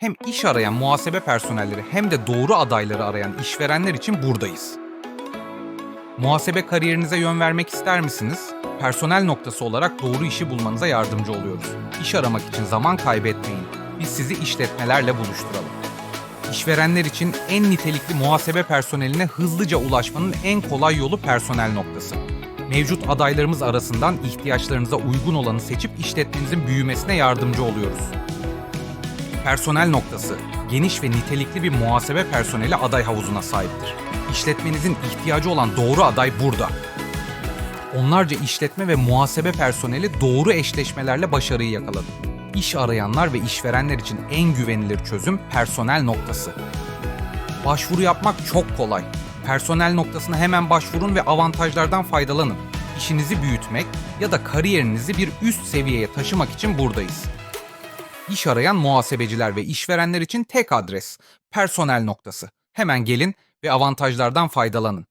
Hem iş arayan muhasebe personelleri hem de doğru adayları arayan işverenler için buradayız. Muhasebe kariyerinize yön vermek ister misiniz? Personel noktası olarak doğru işi bulmanıza yardımcı oluyoruz. İş aramak için zaman kaybetmeyin. Biz sizi işletmelerle buluşturalım. İşverenler için en nitelikli muhasebe personeline hızlıca ulaşmanın en kolay yolu personel noktası. Mevcut adaylarımız arasından ihtiyaçlarınıza uygun olanı seçip işletmenizin büyümesine yardımcı oluyoruz. Personel noktası, geniş ve nitelikli bir muhasebe personeli aday havuzuna sahiptir. İşletmenizin ihtiyacı olan doğru aday burada. Onlarca işletme ve muhasebe personeli doğru eşleşmelerle başarıyı yakaladı. İş arayanlar ve işverenler için en güvenilir çözüm personel noktası. Başvuru yapmak çok kolay. Personel noktasına hemen başvurun ve avantajlardan faydalanın. İşinizi büyütmek ya da kariyerinizi bir üst seviyeye taşımak için buradayız. İş arayan muhasebeciler ve işverenler için tek adres personel noktası. Hemen gelin ve avantajlardan faydalanın.